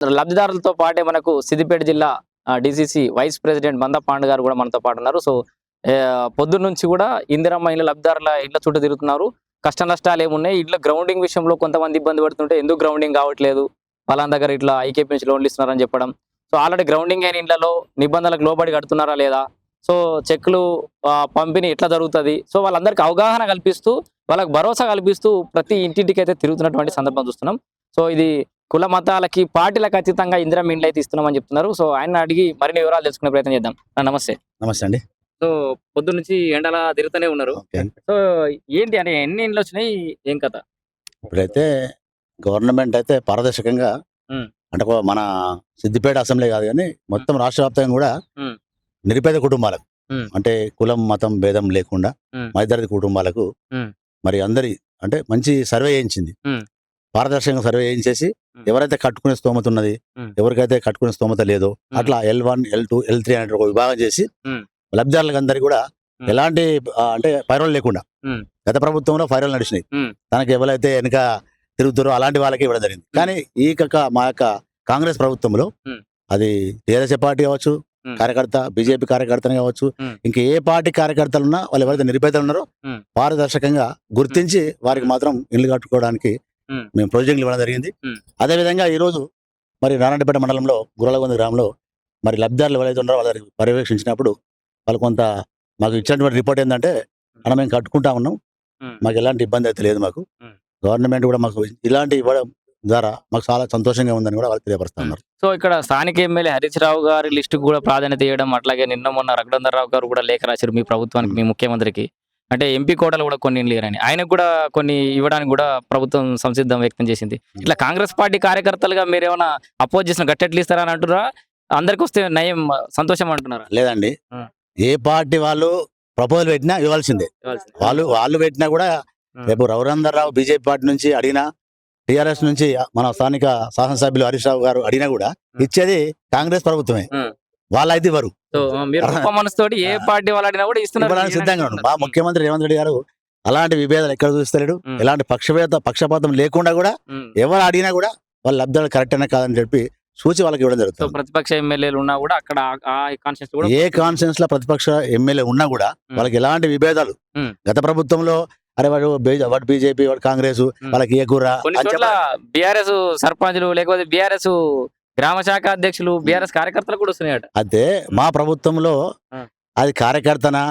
లబ్ధిదారులతో పాటే మనకు సిద్దిపేట జిల్లా డిసిసి వైస్ ప్రెసిడెంట్ మంద పాండు గారు కూడా మనతో పాటు ఉన్నారు. సో పొద్దున్న నుంచి కూడా ఇందిరమ్మ ఇళ్ళ లబ్ధిదారుల ఇళ్ళ చుట్టూ తిరుగుతున్నారు. కష్ట నష్టాలు ఏమున్నాయి? ఇట్లా గ్రౌండింగ్ విషయంలో కొంతమంది ఇబ్బంది పడుతుంటే ఎందుకు గ్రౌండింగ్ కావట్లేదు? వాళ్ళ దగ్గర ఇట్లా ఐకేపీ నుంచి లోన్లు ఇస్తున్నారని చెప్పడం. సో ఆల్రెడీ గ్రౌండింగ్ అయిన ఇళ్ళలో నిబంధనలకు లోబడి కడుతున్నారా లేదా? సో చెక్లు ఆ, పంపిణీ ఎట్లా జరుగుతుంది? సో వాళ్ళందరికీ అవగాహన కల్పిస్తూ వాళ్ళకి భరోసా కల్పిస్తూ ప్రతి ఇంటింటికి అయితే తిరుగుతున్నటువంటి సందర్భం చూస్తున్నాం. సో ఇది కుల మతాలకి పార్టీలకు అతీతంగా ఇందిరా ఇండ్లు అయితే ఇస్తున్నామని చెప్తున్నారు సో ఆయన అడిగి మరిన్ని వివరాలు తెలుసుకునే ప్రయత్నం చేద్దాం నమస్తే నమస్తే అండి సో పొద్దు నుంచి ఎండలా తిరుగుతూనే ఉన్నారు సో ఏంటి అంటే ఎన్ని ఇండ్లు వచ్చినాయి ఏం కథ ఇప్పుడైతే గవర్నమెంట్ అయితే పారదర్శకంగా. అంటే మన సిద్దిపేట అసెంబ్లీ కాదు కానీ మొత్తం రాష్ట్ర వ్యాప్తంగా కూడా. నిరుపేద కుటుంబాలకు. అంటే కులం మతం భేదం లేకుండా. మధ్యతరగతి కుటుంబాలకు. మరి అందరి అంటే మంచి సర్వే చేయించింది. పారదర్శకంగా సర్వే చేయించేసి ఉమ్. ఎవరైతే కట్టుకునే స్తోమత ఉన్నది. ఎవరికైతే కట్టుకునే స్తోమత లేదో. అట్లా L one L two L three అనే ఒక విభాగం చేసి. లబ్ధిదారులకు అందరికి కూడా. ఎలాంటి అంటే పైరలు లేకుండా. గత ప్రభుత్వంలో పైరలు నడిచినాయి. తనకి ఎవరైతే వెనుక తిరుగుతారో అలాంటి వాళ్ళకి ఇవ్వడం జరిగింది కానీ ఈ యొక్క మా యొక్క కాంగ్రెస్ ప్రభుత్వంలో. అది టీఆర్ఎస్ పార్టీ కావచ్చు. కార్యకర్త బీజేపీ కార్యకర్తనే కావచ్చు. ఇంకా ఏ పార్టీ కార్యకర్తలు ఉన్నా వాళ్ళు ఎవరైతే నిరుపేదలు ఉన్నారో. పారదర్శకంగా గుర్తించి వారికి మాత్రం ఇల్లు కట్టుకోవడానికి. మేము ప్రాజెక్టులు ఇవ్వడం జరిగింది. ఉమ్. అదే విధంగా ఈ రోజు మరి నారాయణపేట మండలంలో గురలగొంద గ్రామంలో మరి లబ్ధిదారులు ఎవరైతే ఉన్నారో వాళ్ళని పర్యవేక్షించినప్పుడు వాళ్ళు కొంత మాకు ఇచ్చినటువంటి రిపోర్ట్ ఏంటంటే మనం మేము కట్టుకుంటా ఉన్నాం. మాకు ఎలాంటి ఇబ్బంది అయితే లేదు మాకు. గవర్నమెంట్ కూడా మాకు ఇలాంటి ఇవ్వడం ద్వారా మాకు చాలా సంతోషంగా ఉందని కూడా వాళ్ళు తెలియపరుస్తా ఉన్నారు. సో ఇక్కడ స్థానిక ఎమ్మెల్యే హరీష్ రావు గారి లిస్టు కూడా ప్రాధాన్యత ఇవ్వడం అట్లాగే నిన్న మొన్న రఘునందర్ రావు గారు కూడా లేఖ రాశారు మీ ప్రభుత్వానికి మీ ముఖ్యమంత్రికి. అంటే ఎంపీ కోటలు కూడా కొన్ని లేరని ఆయనకు కూడా కొన్ని ఇవ్వడానికి కూడా ప్రభుత్వం సంసిద్ధం వ్యక్తం చేసింది ఇట్లా కాంగ్రెస్ పార్టీ కార్యకర్తలుగా మీరు ఏమైనా అపోజ్ చేసిన గట్టెట్లు ఇస్తారా అని అంటున్నారా అందరికి వస్తే నయం సంతోషం అంటున్నారా లేదండి. ఏ పార్టీ వాళ్ళు ప్రపోజల్ పెట్టినా ఇవ్వాల్సిందే వాళ్ళు వాళ్ళు పెట్టినా కూడా. రేపు రఘునందర్ రావు బీజేపీ పార్టీ నుంచి అడిగినా టిఆర్ఎస్ నుంచి మన స్థానిక శాసనసభ్యులు హరీష్ రావు గారు అడిగినా కూడా. ఇచ్చేది కాంగ్రెస్ ప్రభుత్వమే. వాళ్ళైతే ఇవ్వరు మనసుతోటి ఏ పార్టీ వాళ్ళు కూడా ఇస్తున్నారు సిద్ధంగా మా ముఖ్యమంత్రి రేవంత్ రెడ్డి గారు అలాంటి విభేదాలు ఎక్కడ చూస్తలేడు. ఎలాంటి పక్షపేత పక్షపాతం లేకుండా కూడా. ఎవరు అడిగినా కూడా వాళ్ళ లబ్ధాలు కరెక్ట్ అనే కాదని చెప్పి సూచి వాళ్ళకి ఇవ్వడం జరుగుతుంది ప్రతిపక్ష ఎమ్మెల్యేలు ఉన్నా కూడా అక్కడ ఏ కాన్ఫరెన్స్లో ప్రతిపక్ష ఎమ్మెల్యే ఉన్నా కూడా. వాళ్ళకి ఎలాంటి విభేదాలు. గత ప్రభుత్వంలో అరే వాడు వాడు బీజేపీ వాడు కాంగ్రెస్ వాళ్ళకి ఏ కూర. బీఆర్ఎస్ సర్పంచులు లేకపోతే బీఆర్ఎస్ గ్రామ శాఖ అధ్యక్షులు బీఆర్ఎస్ కార్యకర్తలు కూడా వస్తున్నాయట అయితే మా ప్రభుత్వంలో. అది కార్యకర్తనా.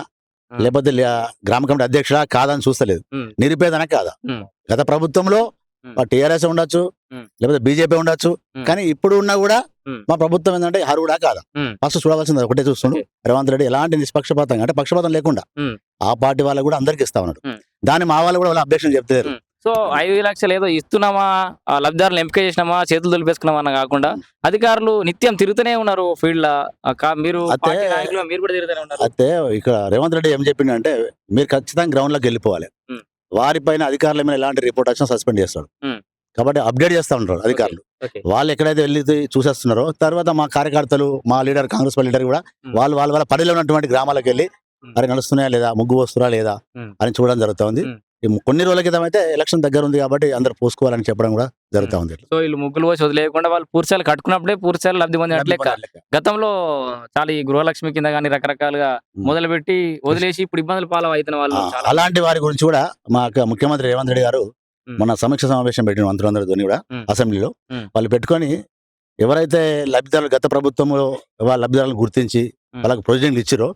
లేకపోతే గ్రామ కమిటీ అధ్యక్షుడా కాదని చూస్తలేదు. నిరుపేదన కాదా. గత ప్రభుత్వంలో. టీఆర్ఎస్ ఉండొచ్చు. లేకపోతే బీజేపీ ఉండొచ్చు. కానీ ఇప్పుడు ఉన్నా కూడా. మా ప్రభుత్వం ఏంటంటే హరుడా కాదా. ఫస్ట్ చూడవలసింది ఒకటే చూస్తుండు. రేవంత్ రెడ్డి ఎలాంటి నిష్పక్షపాతంగా అంటే పక్షపాతం లేకుండా. ఆ పార్టీ వాళ్ళకు కూడా అందరికి ఇస్తా ఉన్నాడు. దాన్ని మా వాళ్ళు కూడా వాళ్ళ అభ్యక్షణ చెప్తారు. సో ఐదు లక్షలు ఏదో ఇస్తున్నామా లబ్ధిదారులు ఎంపిక చేసినామా చేతులు దులిపేసుకున్నామా అన్న కాకుండా. అధికారులు నిత్యం తిరుగుతూనే ఉన్నారు ఫీల్డ్ మీరు మీరు కూడా తిరుగుతూనే ఉన్నారు అయితే ఇక్కడ రేవంత్ రెడ్డి ఏం చెప్పిండంటే మీరు ఖచ్చితంగా గ్రౌండ్లోకి వెళ్ళిపోవాలి. వారిపైన అధికారుల మీద ఎలాంటి రిపోర్ట్ వచ్చినా సస్పెండ్ చేస్తాడు. కాబట్టి అప్డేట్ చేస్తా ఉంటారు అధికారులు. వాళ్ళు ఎక్కడైతే వెళ్ళి చూసేస్తున్నారో తర్వాత మా కార్యకర్తలు మా లీడర్ కాంగ్రెస్ పార్టీ లీడర్ కూడా. వాళ్ళు వాళ్ళ వాళ్ళ పరిధిలో ఉన్నటువంటి గ్రామాలకు వెళ్ళి. మరి నడుస్తున్నాయా లేదా ముగ్గు వస్తురా లేదా. అని చూడడం జరుగుతుంది కొన్ని రోజుల క్రితం అయితే ఎలక్షన్ దగ్గర ఉంది కాబట్టి అందరు పోసుకోవాలని చెప్పడం కూడా జరుగుతూ ఉంది సో వీళ్ళు ముగ్గులు పోసి వదిలేయకుండా వాళ్ళు పూర్చాలు కట్టుకున్నప్పుడే పూర్చాలు లబ్ధి పొంది లెక్క గతంలో చాలా ఈ గృహలక్ష్మి కింద కానీ రకరకాలుగా ఉమ్. మొదలుపెట్టి వదిలేసి ఇప్పుడు ఇబ్బందులు పాలు అవుతున్న వాళ్ళు అలాంటి వారి గురించి కూడా మా ముఖ్యమంత్రి రేవంత్ రెడ్డి గారు ఉమ్. మన సమీక్ష సమావేశం పెట్టిన మంత్రులందరితో కూడా. అసెంబ్లీలో. వాళ్ళు పెట్టుకొని ఎవరైతే లబ్ధిదారులు గత ప్రభుత్వంలో వాళ్ళ లబ్ధిదారులను గుర్తించి. వాళ్ళకి ప్రొజెక్టులు ఇచ్చిరో.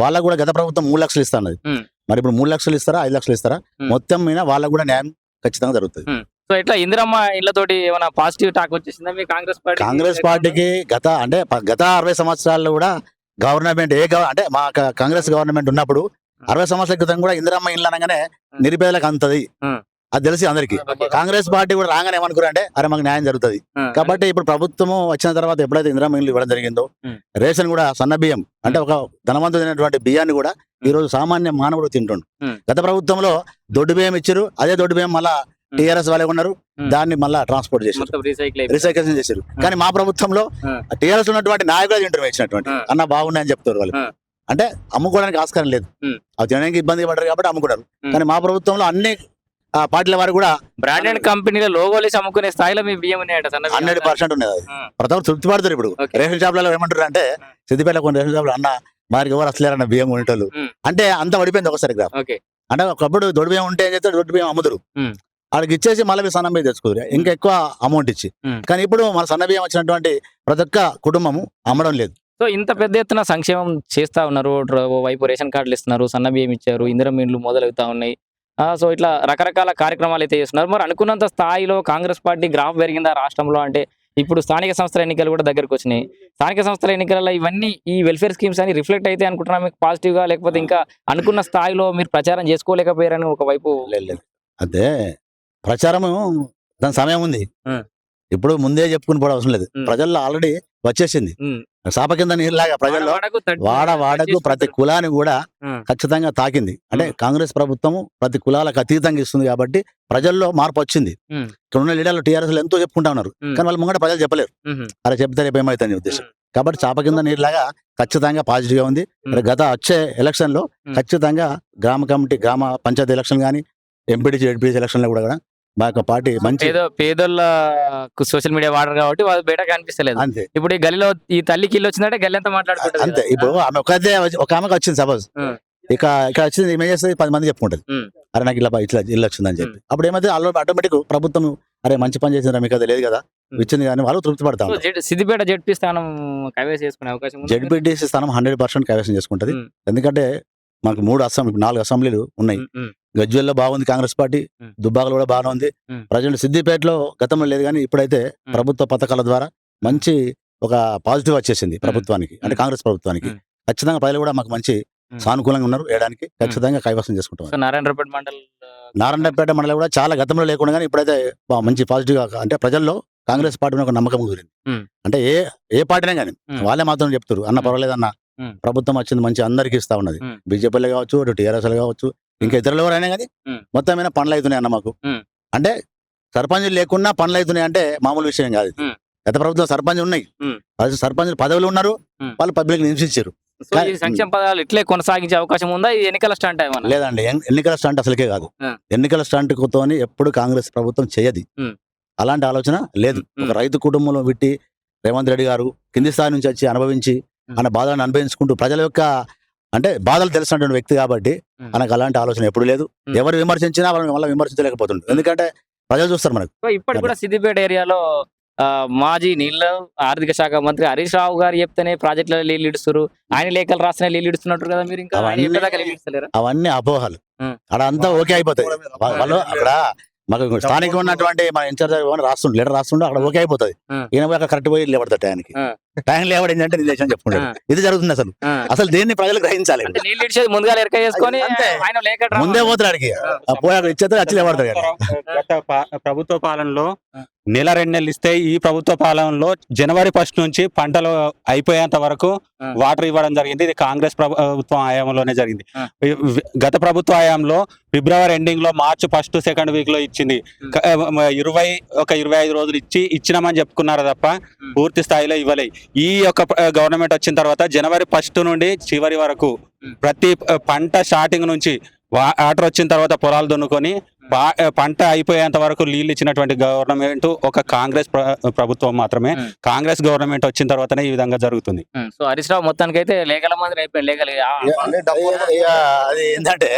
వాళ్ళకు కూడా గత ప్రభుత్వం మూడు లక్షలు ఇస్తా అన్నది ఉమ్. మరి ఇప్పుడు మూడు లక్షలు ఇస్తారా? ఐదు లక్షలు ఇస్తారా. మొత్తం మీద వాళ్ళకు కూడా న్యాయం ఖచ్చితంగా జరుగుతుంది. సో ఇట్లా ఇందిరమ్మ ఇళ్ళతోటి ఏమైనా పాజిటివ్ టాక్ వచ్చేసిందా మీ కాంగ్రెస్ పార్టీ కాంగ్రెస్ పార్టీకి గత అంటే గత అరవై సంవత్సరాల్లో కూడా గవర్నమెంట్ ఏ అంటే మా కాంగ్రెస్ గవర్నమెంట్ ఉన్నప్పుడు అరవై సంవత్సరాల క్రితం కూడా ఇందిరమ్మ ఇల్లు అనగానే నిరుపేదలకు అంతది. అది తెలిసి అందరికి. కాంగ్రెస్ పార్టీ కూడా రాగానే ఏమనుకున్నారు అంటే అరే మాకు న్యాయం జరుగుతుంది కాబట్టి ఇప్పుడు ప్రభుత్వము వచ్చిన తర్వాత ఎప్పుడైతే ఇందిరామ ఇల్లు ఇవ్వడం జరిగిందో. రేషన్ కూడా సన్న బియ్యం అంటే ఒక ధనవంతుడైనటువంటి బియ్యాన్ని కూడా ఈ రోజు సామాన్య మానవుడు తింటుండు. గత ప్రభుత్వంలో దొడ్డు బియ్యం ఇచ్చారు అదే దొడ్డు బియ్యం మళ్ళా. టీఆర్ఎస్ వాళ్ళే ఉన్నారు. దాన్ని మళ్ళా ట్రాన్స్పోర్ట్ చేశారు రీసైకిల్ చేశారు కానీ మా ప్రభుత్వంలో. టీఆర్ఎస్ ఉన్నటువంటి నాయకులు తింటారు ఇచ్చినటువంటి. అన్న బాగున్నాయని చెప్తారు వాళ్ళు. అంటే అమ్ముకోవడానికి ఆస్కారం లేదు. అవి తినడానికి ఇబ్బంది పడ్డారు కాబట్టి అమ్ముకున్నారు ఉమ్. కానీ మా ప్రభుత్వంలో అన్ని పార్టీల వారు కూడా బ్రాండెడ్ కంపెనీల లోగోలు అమ్ముకునే స్థాయిలో మీ బియ్యం ఉన్నాయట. హండ్రెడ్ పర్సెంట్ ఉన్నది. అది ఆ. ప్రతి ఒక్కరు తృప్తి పడతారు ఇప్పుడు. రేషన్ షాప్లలో ఏమంటారు అంటే సిద్దిపేట కొన్ని రేషన్ షాపులు అన్న మారికి ఎవరు వస్తలేరన్న బియ్యం కొనేటోళ్ళు. అంటే అంత పడిపోయింది ఒకసారి అంటే ఒకప్పుడు దొడ్డు బియ్యం ఉంటే ఏం చేస్తే దొడ్డు బియ్యం అమ్ముతారు. వాళ్ళకి ఇచ్చేసి మళ్ళీ మీరు సన్న బియ్యం తెచ్చుకోరు ఇంకా ఎక్కువ అమౌంట్ ఇచ్చి. కానీ ఇప్పుడు మన సన్న బియ్యం వచ్చినటువంటి ప్రతి ఒక్క కుటుంబము అమ్మడం లేదు. సో ఇంత పెద్ద ఎత్తున సంక్షేమం చేస్తా ఉన్నారు. ఓవైపు రేషన్ కార్డులు ఇస్తున్నారు. సన్న బియ్యం ఇచ్చారు. ఇందిరం ఇండ్లు మొదలవుతా ఉన్నాయి. సో ఇట్లా రకరకాల కార్యక్రమాలు అయితే చేస్తున్నారు. మరి అనుకున్నంత స్థాయిలో కాంగ్రెస్ పార్టీ గ్రాఫ్ పెరిగిందా రాష్ట్రంలో అంటే ఇప్పుడు స్థానిక సంస్థల ఎన్నికలు కూడా దగ్గరకు వచ్చినాయి. స్థానిక సంస్థల ఎన్నికలలో ఇవన్నీ ఈ వెల్ఫేర్ స్కీమ్స్ అని రిఫ్లెక్ట్ అయితే అనుకుంటున్నా మీకు పాజిటివ్గా లేకపోతే ఇంకా అనుకున్న స్థాయిలో మీరు ప్రచారం చేసుకోలేకపోయారని ఒకవైపు అదే ప్రచారము దాని సమయం ఉంది. ఇప్పుడు ముందే చెప్పుకుని పోవడం అవసరం లేదు. ప్రజల్లో ఆల్రెడీ వచ్చేసింది. సాప కింద నీరులాగా ప్రజల్లో వాడ వాడకు ప్రతి కులాన్ని కూడా. ఖచ్చితంగా తాకింది అంటే. కాంగ్రెస్ ప్రభుత్వం ప్రతి కులాలకు అతీతంగా ఇస్తుంది కాబట్టి ప్రజల్లో మార్పు వచ్చింది. ఇక్కడ ఉన్న లీడర్లు టీఆర్ఎస్ ఎంతో చెప్పుకుంటా ఉన్నారు. కానీ వాళ్ళు ముంగట ప్రజలు చెప్పలేరు. అలా చెప్తే రేపు ఏమవుతుంది ఉద్దేశం కాబట్టి చాప కింద నీరులాగా ఖచ్చితంగా పాజిటివ్గా ఉంది గత వచ్చే ఎలక్షన్లో. ఖచ్చితంగా గ్రామ కమిటీ గ్రామ పంచాయతీ ఎలక్షన్ కానీ జడ్పీసీ ఎలక్షన్లో కూడా మా యొక్క పార్టీ మంచి పేద పేదోళ్ళకు సోషల్ మీడియా వాడరు కాబట్టి వాళ్ళు బయట కనిపిస్తలేదు. అంతే. ఇప్పుడు ఈ గల్లీలో ఈ తల్లికి ఇల్లు వచ్చిందంటే గల్లి అంతా మాట్లాడుకుంటుంది అంతే. ఇప్పుడు ఆమె ఒకదే ఒక ఆమెకు వచ్చింది సపోజ్. ఇక ఇక్కడ వచ్చింది ఏం చేస్తుంది? పది మంది చెప్పుకుంటది. అరే నాకు ఇలా ఇట్లా ఇల్లు వచ్చిందని చెప్పి. అప్పుడు ఏమైతే ఆల్రెడీ ఆటోమేటిక్ ప్రభుత్వం అరే మంచి పని చేసింది మీకు అది లేదు కదా. ఇచ్చింది కానీ వాళ్ళు తృప్తి పడతా సో జెడ్- సిద్దిపేట జడ్పీ స్థానం కైవేస్ చేసుకునే అవకాశం? జడ్పీటీసీ స్థానం హండ్రెడ్ పర్సెంట్ కైవసం చేసుకుంటది. ఎందుకంటే మాకు మూడు అసెంబ్లీ నాలుగు అసెంబ్లీలు ఉన్నాయి. గజ్వెల్లో బాగుంది కాంగ్రెస్ పార్టీ. దుబ్బాకలో కూడా బాగానే ఉంది. ప్రజెంట్ సిద్దిపేటలో గతంలో లేదు కానీ ఇప్పుడైతే. ప్రభుత్వ పథకాల ద్వారా మంచి ఒక పాజిటివ్ వచ్చేసింది ప్రభుత్వానికి అంటే. కాంగ్రెస్ ప్రభుత్వానికి. ఖచ్చితంగా ప్రజలు కూడా మాకు మంచి. సానుకూలంగా ఉన్నారు వేయడానికి ఖచ్చితంగా కైవసం చేసుకుంటాం నారాయణపేట మండల్ నారాయణపేట మండలం కూడా చాలా గతంలో లేకుండా కానీ ఇప్పుడైతే మంచి పాజిటివ్ అంటే ప్రజల్లో కాంగ్రెస్ పార్టీ ఒక నమ్మకం కుదిరింది. అంటే ఏ ఏ పార్టీనే కానీ. వాళ్ళే మాత్రం చెప్తారు అన్న. పర్వాలేదు అన్న. ప్రభుత్వం వచ్చింది మంచి అందరికి ఇస్తా ఉన్నది. బీజేపీలో కావచ్చు అటు టీఆర్ఎస్ కావచ్చు ఇంకా ఇతరులు ఎవరైనా కానీ. మొత్తం మీద పనులు అవుతున్నాయి అన్న మాకు. అంటే సర్పంచులు లేకున్నా పనులు అవుతున్నాయి అంటే మామూలు విషయం కాదు. గత ప్రభుత్వం సర్పంచ్ ఉన్నాయి ఉమ్. అది సర్పంచ్ పదవులు ఉన్నారు. వాళ్ళు పబ్లిక్ ఈ సంక్షేమ పదాలు ఇట్లే కొనసాగించే అవకాశం ఉందా ఇది ఎన్నికల స్టాంట్ లేదండి ఎన్- ఎన్నికల స్టంట్ అసలుకే కాదు. ఎన్నికల స్టంట్ తోని ఎప్పుడు కాంగ్రెస్ ప్రభుత్వం చేయది. అలాంటి ఆలోచన లేదు. ఒక రైతు కుటుంబంలో పెట్టి రేవంత్ రెడ్డి గారు కింది స్థాయి నుంచి వచ్చి అనుభవించి. ఆయన బాధలను అనుభవించుకుంటూ ప్రజల యొక్క అంటే బాధలు తెలిసినటువంటి వ్యక్తి కాబట్టి. మనకు అలాంటి ఆలోచన ఎప్పుడు లేదు. ఎవరు విమర్శించినా వాళ్ళని మళ్ళీ విమర్శించలేకపోతుండ్రు. ఎందుకంటే ప్రజలు చూస్తారు మనకు. సో ఇప్పటికి కూడా సిద్దిపేట ఏరియాలో ఆ, మాజీ నీళ్ళ ఆర్థిక శాఖ మంత్రి హరీష్ రావు గారు చెప్తేనే ప్రాజెక్టులలో నీళ్ళు ఇడుస్తారు ఆయన లేఖలు రాసిన నీళ్ళు ఇడుస్తున్నట్టు కదా మీరు ఇంకా అవన్నీ- అపోహలు. అక్కడ అంతా ఓకే అయిపోతాయి. వాళ్ళు అక్కడ మాకు స్థానికంగా ఉన్నటువంటి మన ఇన్ఛార్జ్ రాస్తుండు లెటర్ రాస్తుండో అక్కడ ఓకే అయిపోతుంది. ఈయన అక్కడ కరెక్ట్ పోయి లేబడతాడు టైంకి ఆ. టైం లేవడం ఏంటంటే నేను చేసాను చెప్పుకుంటాడు ఆ. ఇది జరుగుతుంది అసలు ఆ. అసలు దేన్ని ప్రజలు గ్రహించాలి అంటే ముందుగా ఎరక చేసుకొని ముందే పోతాడు అడిగి పోయి కదా. గత పా- ప్రభుత్వ పాలనలో ఆ. నెల రెండు నెలలు ఇస్తే ఈ ప్రభుత్వ పాలనలో జనవరి ఫస్ట్ నుంచి పంటలు అయిపోయేంత వరకు ఆ. వాటర్ ఇవ్వడం జరిగింది ఇది కాంగ్రెస్ ప్రభుత్వం హయాంలోనే జరిగింది ఆ. గత ప్రభుత్వ హయాంలో ఫిబ్రవరి ఎండింగ్లో మార్చి ఫస్ట్ సెకండ్ వీక్లో ఇచ్చింది ఇరవై ఒక ఇరవై ఐదు రోజులు ఇచ్చి ఇచ్చినామని చెప్పుకున్నారు తప్ప. పూర్తి స్థాయిలో ఇవ్వలే ఈ యొక్క గవర్నమెంట్ వచ్చిన తర్వాత జనవరి ఫస్ట్ నుండి చివరి వరకు. ప్రతి పంట స్టార్టింగ్ నుంచి వాటర్ వచ్చిన తర్వాత పొలాలు దున్నుకొని పంట అయిపోయేంత వరకు నీళ్ళు ఇచ్చినటువంటి గవర్నమెంట్ ఒక కాంగ్రెస్ ప్ర- ప్రభుత్వం మాత్రమే. కాంగ్రెస్ గవర్నమెంట్ వచ్చిన తర్వాతనే ఈ విధంగా జరుగుతుంది సో హరీష్ రావు మొత్తానికి అయితే లేఖల మంది అది ఏంటంటే.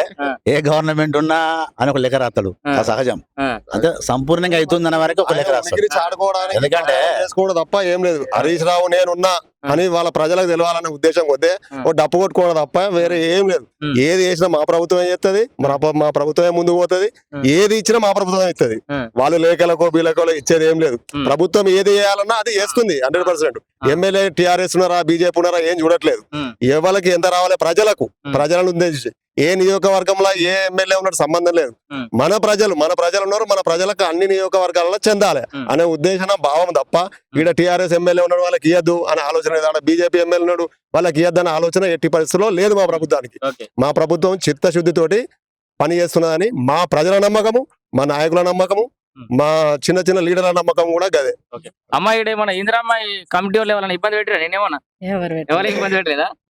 ఏ గవర్నమెంట్ ఉన్నా అని ఒక లెక్క రాస్తాడు ఆ. అది. అంటే సంపూర్ణంగా అవుతుంది అన్న వరకు ఒక లెక్క చాడుకోవడానికి ఎందుకంటే- తప్ప ఏం లేదు హరీష్ రావు నేనున్నా అని వాళ్ళ ప్రజలకు తెలవాలనే ఉద్దేశం కొద్దే. ఓ డప్పు కొట్టుకోవడం తప్ప వేరే ఏం లేదు. ఏది చేసినా మా ప్రభుత్వమే చేస్తుంది మా ప్ర- మా ప్రభుత్వమే ముందుకు పోతుంది. ఏది ఇచ్చినా మా ప్రభుత్వమే ఇస్తుంది. వాళ్ళు లేఖలకో బీలకో ఇచ్చేది ఏం లేదు. ప్రభుత్వం ఏది చేయాలన్నా అది చేస్తుంది హండ్రెడ్ పర్సెంట్. ఎమ్మెల్యే టిఆర్ఎస్ ఉన్నారా బీజేపీ ఉన్నారా ఏం చూడట్లేదు. ఎవరికి ఎంత రావాలి ప్రజలకు. ప్రజలను ఉద్దేశించి ఏ నియోజకవర్గంలో ఏ ఎమ్మెల్యే ఉన్నట్టు సంబంధం లేదు. మన ప్రజలు మన ప్రజలు ఉన్నారు మన ప్రజలకు అన్ని నియోజకవర్గాలలో చెందాలి. అనే ఉద్దేశం భావం తప్ప ఈడ టిఆర్ఎస్ ఎమ్మెల్యే ఉన్నాడు వాళ్ళకి ఇవ్వద్దు అనే ఆలోచన ఆడ బీజేపీ ఎమ్మెల్యే ఉన్నాడు. వాళ్ళకి ఇవ్వద్దు అనే ఆలోచన ఎట్టి పరిస్థితుల్లో లేదు మా ప్రభుత్వానికి. మా ప్రభుత్వం చిత్తశుద్ధితోటి పని చేస్తున్నదని మా ప్రజల నమ్మకము మా నాయకుల నమ్మకము. మా చిన్న చిన్న లీడర్ల నమ్మకం కూడా గదే. అమ్మాయి ఏమన్నా ఇందిరామ్మాయి కమిటీ వాళ్ళు ఏమైనా ఇబ్బంది పెట్టారా? నేనేమన్నా ఎవరు ఎవరికి ఇబ్బంది పెట్టలేదా?